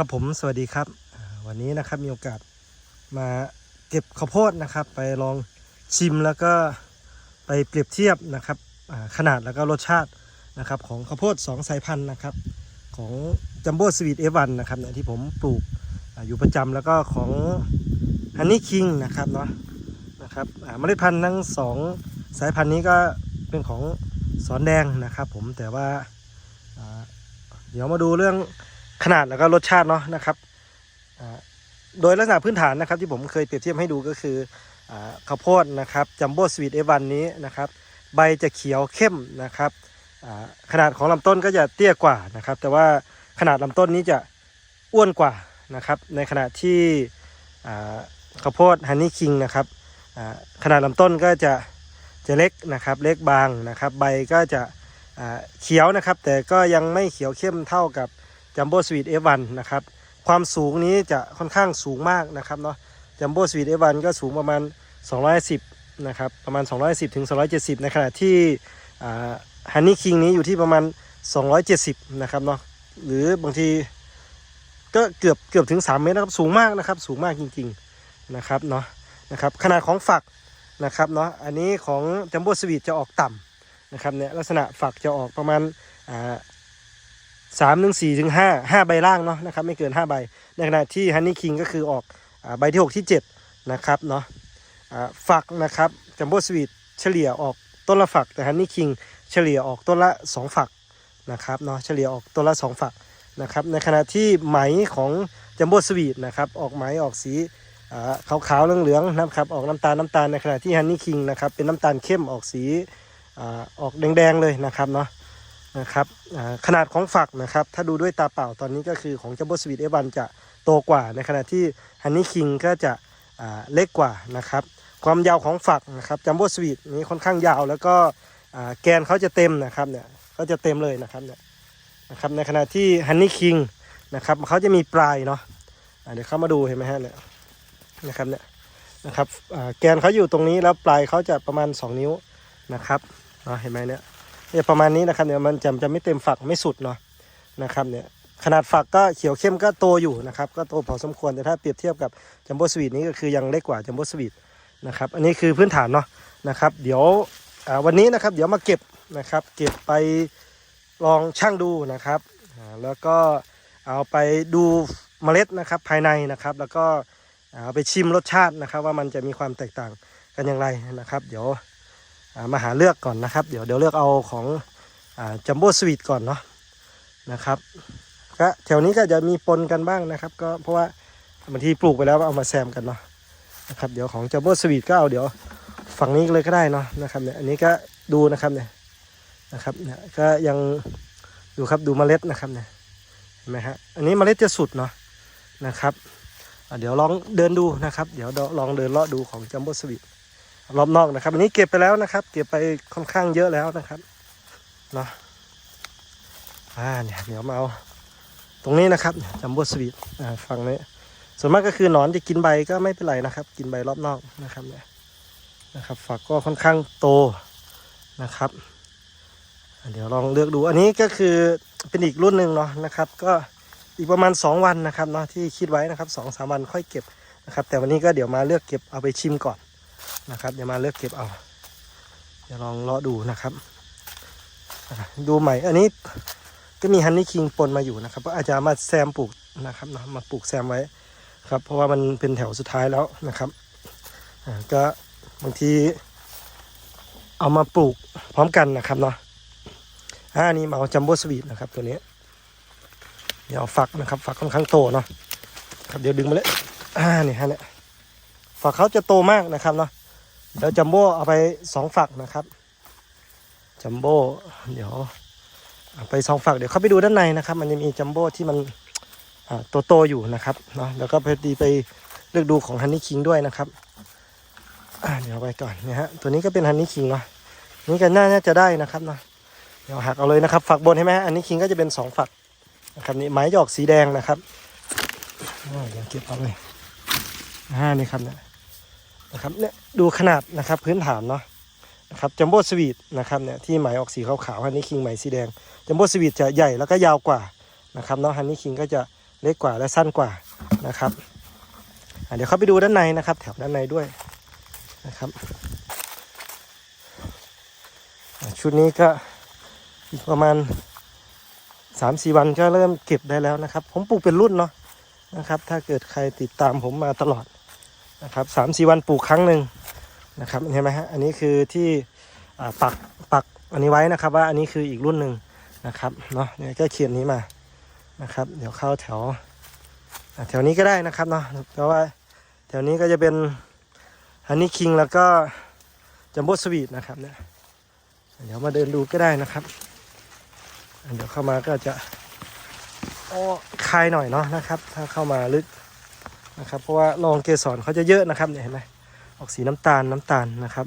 ครับผมสวัสดีครับ วันนี้นะครับมีโอกาสมาเก็บข้าวโพดนะครับ ไปลองชิมแล้วก็ไปเปรียบเทียบนะครับขนาดแล้วก็รสชาตินะครับของข้าวโพด 2 สายพันธุ์นะครับ ของจัมโบ้สวีทเอวันนะครับเนี่ยที่ผมปลูกออยู่ประจำแล้วก็ของฮันนี่คิงนะครับเนาะนะครับเมล็ดพันธุ์ทั้งสองสายพันธุ์นี้ก็เป็นของสอนแดงนะครับผมแต่ว่าเดี๋ยวมาดูเรื่อง ขนาดแล้วก็รสชาติเนาะนะครับโดยลักษณะพื้นฐานนะครับที่ผมเคยเปรียบเทียบให้ดูก็คืออข้าวโพดนะครับจัมโบ้สวีทเอวันนี้นะครับใบจะเขียวเข้มนะครับขนาดของลำต้นก็จะเตี้ยกว่านะครับ แต่ว่าขนาดลำต้นนี้จะอ้วนกว่านะครับในขณะที่ข้าวโพดฮันนี่คิงนะครับขนาดลำต้นก็จะจะเล็กนะครับเล็กบางนะครับ ใบก็จะเขียวนะครับ แต่ก็ยังไม่เขียวเข้มเท่ากับ จัมโบ้สวีทเอวันนะครับ ความสูงนี้จะค่อนข้างสูงมากนะครับเนาะจัมโบ้สวีทเอวันก็สูงประมาณ 210นะครับประมาณ 210ถึง270 ในขณะที่ฮันนี่คิงนี้อยู่ที่ประมาณ 270นะครับเนาะหรือบางทีก็เกือบเกือบถึง 3 เมตรนะครับสูงมากนะครับสูงมากจริงๆนะครับเนาะนะครับขนาดของฝักนะครับเนาะอันนี้ของจัมโบ้สวีทจะออกต่ำนะครับเนี่ยลักษณะฝักจะออกประมาณ สามถึงสี่ถึงห้าห้าใบล่างเนาะนะครับไม่เกินห้าใบ ในขณะที่ฮันนี่คิงก็คือออกอใบที่หกที่เจ็ดนะครับเนาะฝักนะครับจัมโบ้สวีทเฉลี่ยออกต้นละฝัก แต่ฮันนี่คิงเฉลี่ยออกต้นละสองฝักนะครับเนาะเฉลี่ยออกต้นละสองฝักนะครับในขณะที่ไหมของจัมโบ้สวีทนะครับออกไหมออกสีขาวๆเหลืองๆนะครับออกน้ำตาลน้ำตาลในขณะที่ฮันนี่คิงนะครับเป็นน้ำตาลเข้มออกสีอออกแดงๆเลยนะครับเนาะ นะครับขนาดของฝักนะครับ ถ้าดูด้วยตาเปล่าตอนนี้ก็คือของจัมโบ้สวีทเอวันจะโตกว่า ในขณะที่ฮันนี่คิงก็จะเล็กกว่านะครับ ความยาวของฝักนะครับจัมโบ้สวีทนี้ค่อนข้างยาว แล้วก็แกนเขาจะเต็มนะครับเนี่ยก็จะเต็มเลยนะครับเนี่ยนะครับในขณะที่ฮันนี่คิงนะครับเขาจะมีปลายเนาะเดี๋ยวเข้ามาดูเห็นไหมฮะเนี่ยนะครับเนี่ยนะครับแกนเขาอยู่ตรงนี้แล้วปลายเขาจะประมาณ 2 นิ้วนะครับเห็นไหมเนี่ย เนี่ยประมาณนี้นะครับเนี่ยมันจะจะไม่เต็มฝักไม่สุดเนาะนะครับเนี่ยขนาดฝักก็เขียวเข้มก็โตอยู่นะครับก็โตพอสมควรแต่ถ้าเปรียบเทียบกับจัมโบ้สวีทนี้ก็คือยังเล็กกว่าจัมโบ้สวีทนะครับอันนี้คือพื้นฐานเนาะนะครับ เดี๋ยววันนี้นะครับเดี๋ยวมาเก็บนะครับ เก็บไปลองช่างดูนะครับแล้วก็เอาไปดูเมล็ดนะครับภายในนะครับ แล้วก็เอาไปชิมรสชาตินะครับ ว่ามันจะมีความแตกต่างกันอย่างไรนะครับ เดี๋ยว มาหาเลือกก่อนนะครับ เดี๋ยวเดี๋ยวเลือกเอาของจัมโบ้สวีทก่อนเนาะนะครับก็แถวนี้ก็จะมีปนกันบ้างนะครับ ก็เพราะว่าบางทีปลูกไปแล้วเอามาแซมกันเนาะนะครับเดี๋ยวของจัมโบ้สวีทก็เอาเดี๋ยวฝั่งนี้เลยก็ได้เนาะนะครับเนี่ยอันนี้ก็ดูนะครับเนี่ยนะครับเนี่ยก็ยังดูครับดูเมล็ดนะครับเนี่ยเห็นไหมฮะอันนี้เมล็ดจะสุดเนาะนะครับเดี๋ยวลองเดินดูนะครับ เดี๋ยวลองเดินเลาะดูของจัมโบ้สวีท รอบนอกนะครับ อันนี้เก็บไปแล้วนะครับ เก็บไปค่อนข้างเยอะแล้วนะครับเนาะอ่าเนี่ยเดี๋ยวมาเอาตรงนี้นะครับจัมโบ้สวีทอ่าฝั่งนี้ส่วนมากก็คือหนอนจะกินใบก็ไม่เป็นไรนะครับ กินใบรอบนอกนะครับเนี่ยนะครับ ฝักก็ค่อนข้างโตนะครับ เดี๋ยวลองเลือกดูอันนี้ก็คือเป็นอีกรุ่นหนึ่งเนาะนะครับ ก็อีกประมาณ 2 วันนะครับเนาะที่คิดไว้นะครับสองสามวันค่อยเก็บนะครับ แต่วันนี้ก็เดี๋ยวมาเลือกเก็บเอาไปชิมก่อน นะครับเดี๋ยวมาเลือกเก็บเอาเดี๋ยวลองเลาะดูนะครับ ดูใหม่ อันนี้ก็มีฮันนี่คิงปนมาอยู่นะครับก็อาจจะเอามาแซมปลูกนะครับเนาะมาปลูกแซมไว้ครับ เพราะว่ามันเป็นแถวสุดท้ายแล้วนะครับก็บางทีเอามาปลูกพร้อมกันนะครับเนาะอ่าอันนี้เอาจัมโบ้สวีทนะครับตัวนี้ เดี๋ยวฝักนะครับฝักค่อนข้างโตเนาะครับเดี๋ยวดึงมาเลยอ่านี่ฮะเนี่ยฝักเขาจะโตมากนะครับเนาะ เดี๋ยวจัมโบ้เอาไปสองฝักนะครับ จัมโบ้เดี๋ยวเอาไปสองฝักเดี๋ยวเข้าไปดูด้านในนะครับ มันจะมีจัมโบ้ที่มันอ่าโตๆอยู่นะครับเนาะแล้วก็พอดีไปเลือกดูของฮันนี่คิงด้วยนะครับเดี๋ยวเอาไปก่อนนี่ยฮะตัวนี้ก็เป็นฮันนี่คิงเนาะนี่ก็น่าน่าจะได้นะครับเนาะเดี๋ยวหักเอาเลยนะครับ ฝักบนใช่ไหมอันนี้คิงก็จะเป็นสองฝักนะครับนี่ไม้จะอกสีแดงนะครับอ่าเดี๋ยวเก็บเอาเลยอ่านี่ครับเนี่ย นะครับเนี่ยดูขนาดนะครับพื้นฐานเนาะนะครับจัมโบ้สวีทนะครับเนี่ยที่ไหมออกสีขาวๆฮันนี่คิงไหมสีแดงจัมโบ้สวีทจะใหญ่แล้วก็ยาวกว่านะครับเนาะฮันนี่คิงก็จะเล็กกว่าและสั้นกว่านะครับเดี๋ยวเข้าไปดูด้านในนะครับ แถวด้านในด้วยนะครับชุดนี้ก็อีกประมาณสามสี่วันก็เริ่มเก็บได้แล้วนะครับ ผมปลูกเป็นรุ่นเนาะนะครับ ถ้าเกิดใครติดตามผมมาตลอด นะครับสามสี่วันปลูกครั้งหนึ่งนะครับเห็นไหมฮะอันนี้คือที่ปักปักอันนี้ไว้นะครับ ว่าอันนี้คืออีกรุ่นหนึ่งนะครับเนาะเนี่ยก็เขียนนี้มานะครับ เดี๋ยวเข้าแถวแถวนี้ก็ได้นะครับเนาะเพราะว่าแถวนี้ก็จะเป็นฮันนี่คิงแล้วก็จัมโบ้สวีทนะครับเนี่ยเดี๋ยวมาเดินดูก็ได้นะครับ เดี๋ยวเข้ามาก็จะโอ้คลายหน่อยเนาะนะครับ ถ้าเข้ามาลึก นะครับเพราะว่าลองเกสรเขาจะเยอะนะครับเนี่ยเห็นไหมออกสีน้ำตาลน้ำตาลนะครับ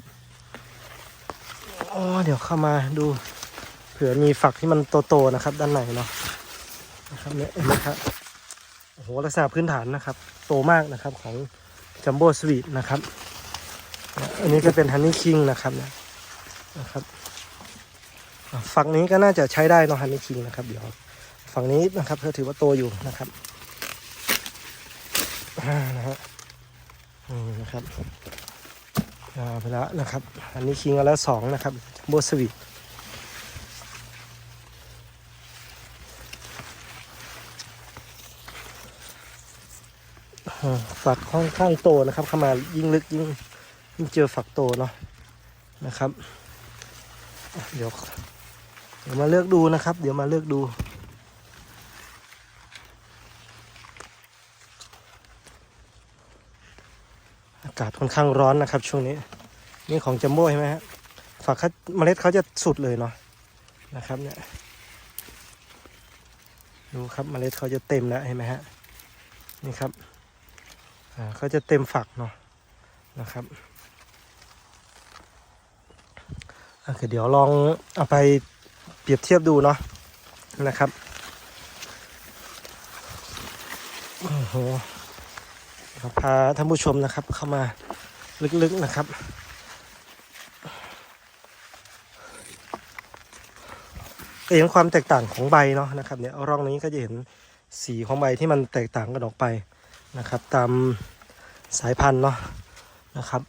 โอ้เดี๋ยวเข้ามาดูเผื่อมีฝักที่มันโตๆนะครับ ด้านในเนาะนะครับเนี่ยเห็นไหมครับโอ้โหลักษณะพื้นฐานนะครับ โตมากนะครับของจัมโบ้สวีทนะครับอันนี้ก็เป็นฮันนี่คิงนะครับเนี่ยนะครับฝั่งนี้ก็น่าจะใช้ได้เนอะฮันนี่คิงนะครับ เดี๋ยวฝั่งนี้นะครับก็ถือว่าโตอยู่นะครับ นะฮะนี่นะครับอ่าไปแล้วนะครับ อันนี้คิงเอาแล้วสองนะครับโบสวีทอ่าฝักค่อนข้างโตนะครับเข้ามายิ่งลึกยิ่งยิ่งเจอฝักโตเนาะนะครับ เดี๋ยวเดี๋ยวมาเลือกดูนะครับ เดี๋ยวมาเลือกดูากาศค่อนข้างร้อนนะครับ ช่วงนี้ นี่ของจัมโบ้ใช่ไหมฮะฝักเขาเมล็ดเขาจะสุดเลยเนาะนะครับเนี่ยดูครับเมล็ดเขาจะเต็มแล้วเห็นไหมฮะนี่ครับอ่าเขาจะเต็มฝักเนาะนะครับอะเดี๋ยวลองเอาไปเปรียบเทียบดูเนาะนะครับโอ้โห พาท่านผู้ชมนะครับเข้ามาลึกๆนะครับ เห็นความแตกต่างของใบเนาะนะครับเนี่ยร่องนี้ก็จะเห็นสีของใบที่มันแตกต่างกันออกไปนะครับ ตามสายพันธุ์เนาะนะครับ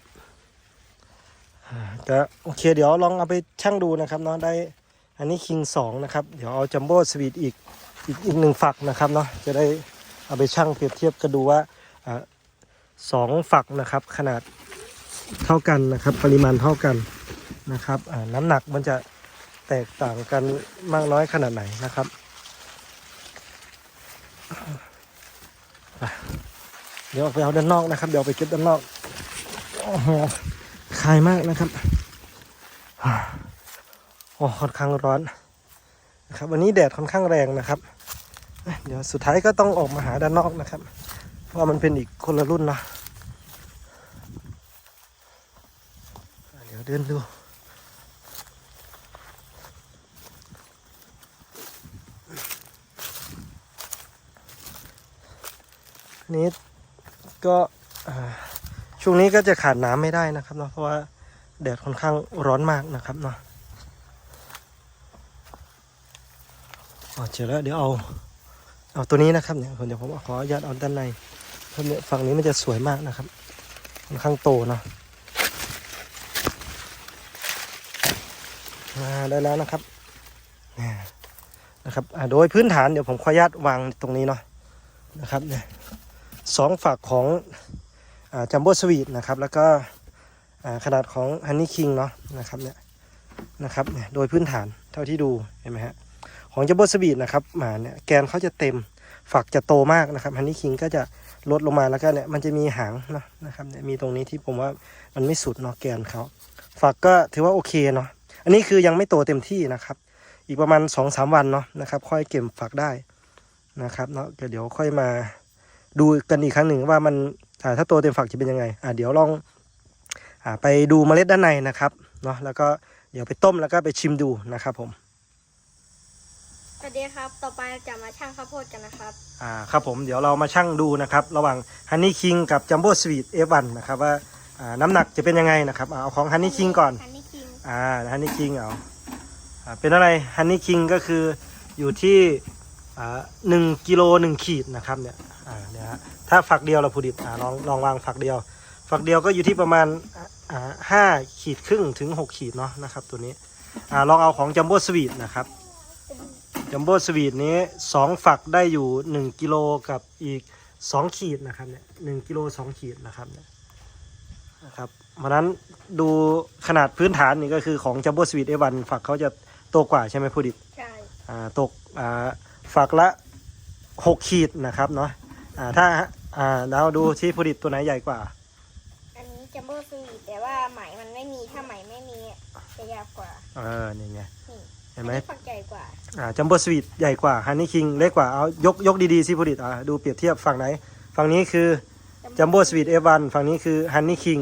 ก็โอเคเดี๋ยวลองเอาไปชั่งดูนะครับเนาะได้อันนี้คิงสองนะครับเดี๋ยวเอาจัมโบ้สวีทอีกอีกอีกหนึ่งฝักนะครับเนาะจะได้เอาไปชั่งเปรียบเทียบกันดูว่า สองฝักนะครับ ขนาดเท่ากันนะครับ ปริมาณเท่ากันนะครับน้ำหนักมันจะแตกต่างกันมากน้อยขนาดไหนนะครับเดี๋ยวไปเอาด้านนอกนะครับ เดี๋ยวไปเก็บด้านนอกโอ้โหคายมากนะครับโอ้ค่อนข้างร้อนนะครับ วันนี้แดดค่อนข้างแรงนะครับ เดี๋ยวสุดท้ายก็ต้องออกมาหาด้านนอกนะครับ เพราะว่ามันเป็นอีกคนละรุ่นนะเดี๋ยวเดินดูนี้ก็ช่วงนี้ก็จะขาดน้ำไม่ได้นะครับเนาะเพราะว่าแดดค่อนข้างร้อนมากนะครับเนาะอ๋อเจอแล้วเดี๋ยวเอาเอาตัวนี้นะครับเนี่ยเดี๋ยวผมขออนุญาตเอาด้านใน เพราะเนี่ยฝั่งนี้มันจะสวยมากนะครับค่อนข้างโตเนาะมาได้แล้วนะครับนี่นะครับอ่าโดยพื้นฐานเดี๋ยวผมขออนุญาตวางตรงนี้เนาะนะครับเนี่ยสองฝักของจัมโบ้สวีทนะครับ แล้วก็อ่าขนาดของฮันนี่คิงเนาะนะครับเนี่ยนะครับเนี่ยโดยพื้นฐานเท่าที่ดูเห็นไหมฮะของจัมโบ้สบีดนะครับหมาเนี่ยแกนเขาจะเต็ม ฝักจะโตมากนะครับฮันนี่คิงก็จะลดลงมาแล้วก็เนี่ยมันจะมีหางเนาะนะครับเนี่ยมีตรงนี้ที่ผมว่ามันไม่สุดเนาะแกนเขาฝักก็ถือว่าโอเคเนาะอันนี้คือยังไม่โตเต็มที่นะครับ อีกประมาณ2อสวันเนาะนะครับ ค่อยเก็บฝักได้นะครับเนาะเดี๋ยวค่อยมาดูกันอีกครั้งหนึ่งว่ามันถ้าโตเต็มฝักจะเป็นยังไงอ่าเดี๋ยวลองอ่าไปดูเมล็ดด้านในนะครับเนาะแล้วก็เดี๋ยวไปต้มแล้วก็ไปชิมดูนะครับผม สวัสดีครับ ต่อไปจะมาช่างข้าวโพดกันนะครับ อ่า ครับผม เดี๋ยวเรามาชั่งดูนะครับ ระหว่างฮันนี่คิงกับจัมโบ้สวีทเอวันนะครับว่าอ่าน้ำหนักจะเป็นยังไงนะครับ เอาของฮันนี่คิงก่อน ฮันนี่คิง อ่า ฮันนี่คิงเอาอ่าเป็นอะไร ฮันนี่คิงก็คืออยู่ที่อ่าหนึ่งกิโลหนึ่งขีดนะครับเนี่ย อ่า เนี่ยฮะ ถ้าฝักเดียวเราพูดิตอ่าลองลองวางฝักเดียว ฝักเดียวก็อยู่ที่ประมาณอ่าห้าขีดครึ่งถึงหกขีดเนาะนะครับตัวนี้ อ่า ลองเอาของจัมโบ้สวีทนะครับ จัมโบ้สวีทนี้สองฝักได้อยู่หนึ่งกิโลกับอีกสองขีดนะครับเนี่ยหนึ่งกิโลสองขีดนะครับเนี่ยนะครับเพราะฉะนั้นดูขนาดพื้นฐานนี่ก็คือของจัมโบ้สวีทเอวันฝักเขาจะโตกว่าใช่ไหมพูดิตใช่อ่าตกอ่าฝักละหกขีดนะครับเนาะอ่าถ้าอ่าเราดูที่ผลิตตัวไหนใหญ่กว่า อันนี้จัมโบ้สวีทแต่ว่าไหมมันไม่มีถ้าไหมไม่มีจะยากกว่าเออนี่ไงนี่ เห็นไหมอัฝักใหญ่กว่าอ่าจัมโบ้สวีทใหญ่กว่าฮันนี่คิงเล็กกว่าเอายกยกดีๆสิผลิตอ่าดูเปรียบเทียบฝั่งไหน ฝั่งนี้คือจัมโบ้สวีทเอวันฝั่งนี้คือฮันนี่คิง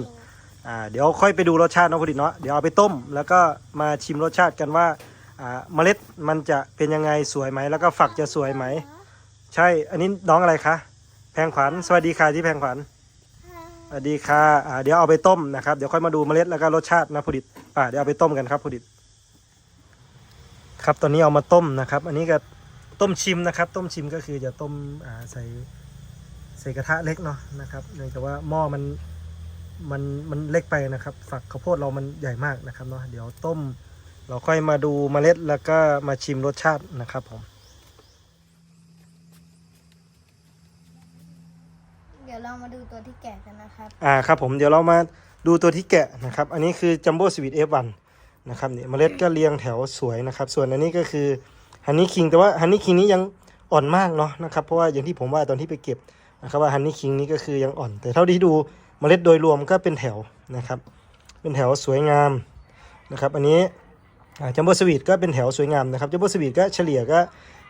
อ่าเดี๋ยวค่อยไปดูรสชาติเนาะผลิตเนาะเดี๋ยวเอาไปต้ม แล้วก็มาชิมรสชาติกันว่าอ่าเมล็ดมันจะเป็นยังไงสวยไหมแล้วก็ฝักจะสวยไหม ใช่อันนี้น้องอะไรคะแพงขวัญสวัสดีค่ะที่แพงขวัญสวัสดีค่ะอ่าเดี๋ยวเอาไปต้มนะครับเดี๋ยวค่อยมาดูเมล็ดแล้วก็รสชาตินะผลิตอ่าเดี๋ยวเอาไปต้มกันครับผลิต ครับตอนนี้เอามาต้มนะครับ อันนี้ก็ต้มชิมนะครับ ต้มชิมก็คือจะต้มอ่าใส่ใส่กระทะเล็กเนาะนะครับเนื่องจากว่าหม้อมันมันมันเล็กไปนะครับ ฝักข้าวโพดเรามันใหญ่มากนะครับเนาะเดี๋ยวต้ม เราค่อยมาดูเมล็ดแล้วก็มาชิมรสชาตินะครับผมเดี๋ยวเรามาดูตัวที่แกะกันนะครับอ่าครับผมเดี๋ยวเรามาดูตัวที่แกะนะครับ อันนี้คือจัมโบ้สวีทเอฟวัน นะครับเนี่ยเมล็ดก็เรียงแถวสวยนะครับ ส่วนอันนี้ก็คือฮันนี่คิงแต่ว่าฮันนี่คิงนี้ยังอ่อนมากเนาะนะครับเพราะว่าอย่างที่ผมว่าตอนที่ไปเก็บนะครับว่าฮันนี่คิงนี้ก็คือยังอ่อน แต่เท่าที่ดูเมล็ดโดยรวมก็เป็นแถวนะครับ เป็นแถวสวยงามนะครับอันนี้จัมโบ้สวีทก็เป็นแถวสวยงามนะครับจัมโบ้สวีทก็เฉลี่ยก็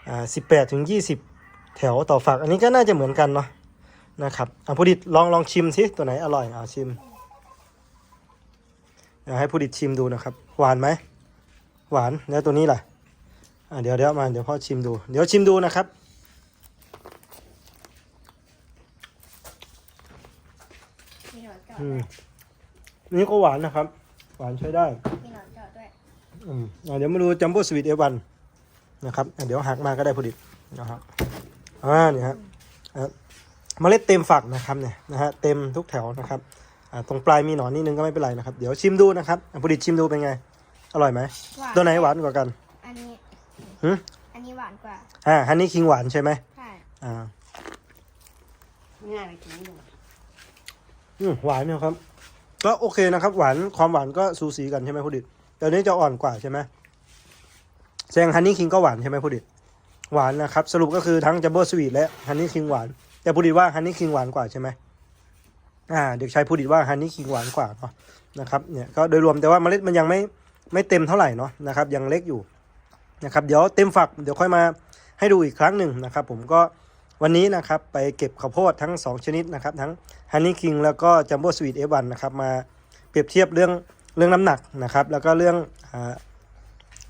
อ่าสิบแปดถึงยี่สิบแถวต่อฝัก อันนี้ก็น่าจะเหมือนกันเนาะนะครับอะผู้ดิตลองลองชิมสิตัวไหนอร่อยเอาชิม เดี๋ยวให้ผู้ดิตชิมดูนะครับ หวานไหมหวานแล้วตัวนี้ล่ะอะเดี๋ยวเดี๋ยวมาเดี๋ยวพ่อชิมดู เดี๋ยวชิมดูนะครับ มีหนอนเจาะอืด้มวยนี่ก็หวานนะครับ หวานใช้ได้ มีหนอนเจาะด้วย อืมอะเดี๋ยวมาดูจัมโบ้สวีทเอวันนะครับอะเดี๋ยวหักมาก็ได้ผู้ดิตนะครับอ่านี่ฮะอะเมล็ดเต็มฝักนะครับเนี่ยนะฮะเต็มทุกแถวนะครับอ่า ตรงปลายมีหนอนนิดนึงก็ไม่เป็นไรนะครับ เดี๋ยวชิมดูนะครับอะผู้ดิตชิมดูเป็นไง อร่อยไหมหวาน ตัวไหนหวานกว่ากันอันนี้หึอันนี้หวานกว่าอ่าฮันนี่คิงหวานใช่ไหมใช่อ่าง่ายไปกินดูอืมหวานเนี่ยครับ ก็โอเคนะครับ หวานความหวานก็สูสีกันใช่ไหมผู้ดิตแต่อันนี้จะอ่อนกว่าใช่ไหมแซงฮันนี่คิงก็หวานใช่ไหมผู้ดิตหวานนะครับ สรุปก็คือทั้งจัมโบ้สวีทและฮันนี่คิงหวาน แต่ผู้ดิตว่าฮันนี่คิงหวานกว่าใช่ไหม อ่าเด็กชายผู้ดิตว่าฮันนี่คิงหวานกว่าเนาะนะครับเนี่ยก็โดยรวมแต่ว่าเมล็ดมันยังไม่ไม่เต็มเท่าไหร่เนาะนะครับยังเล็กอยู่นะครับเดี๋ยวเต็มฝักเดี๋ยวค่อยมาให้ดูอีกครั้งหนึ่งนะครับ ผมก็วันนี้นะครับไปเก็บข้าวโพดทั้ง 2 ชนิดนะครับ ทั้งฮันนี่คิงแล้วก็จัมโบ้สวีทเอวันนะครับมาเปรียบเทียบเรื่องเรื่องน้ำหนักนะครับ แล้วก็เรื่องอา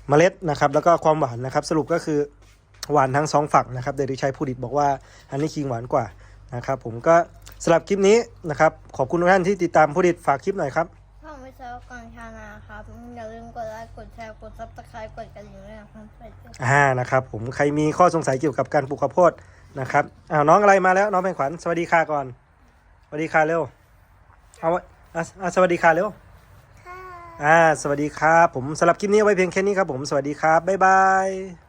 เมล็ดนะครับ แล้วก็ความหวานนะครับ สรุปก็คือหวานทั้งสองฝักนะครับเดริชัยผู้ดิตบอกว่าฮันนี่คิงหวานกว่านะครับ ผมก็ สำหรับคลิปนี้นะครับ ขอบคุณทุกท่านที่ติดตามผู้ดิตฝากคลิปหน่อยครับพ่อไม่เซลก่อนชานาครับอย่าลืมกดไลค์กดแชร์กดซับสไครต์กดกระดิ่งด้วยนะครับเพื่อนอ่านะครับผมใครมีข้อสงสัยเกี่ยวกับการปลูกข้าวโพดนะครับอ้าวน้องอะไรมาแล้วน้องแพงขวัญสวัสดีค่ะก่อนสวัสดีค่ะเร็วเอาไว้อะอะสวัสดีค่ะเร็วค่ะอ่าสวัสดีครับผมสำหรับคลิปนี้เอาไว้เพียงแค่นี้ครับผมสวัสดีครับบ๊ายบาย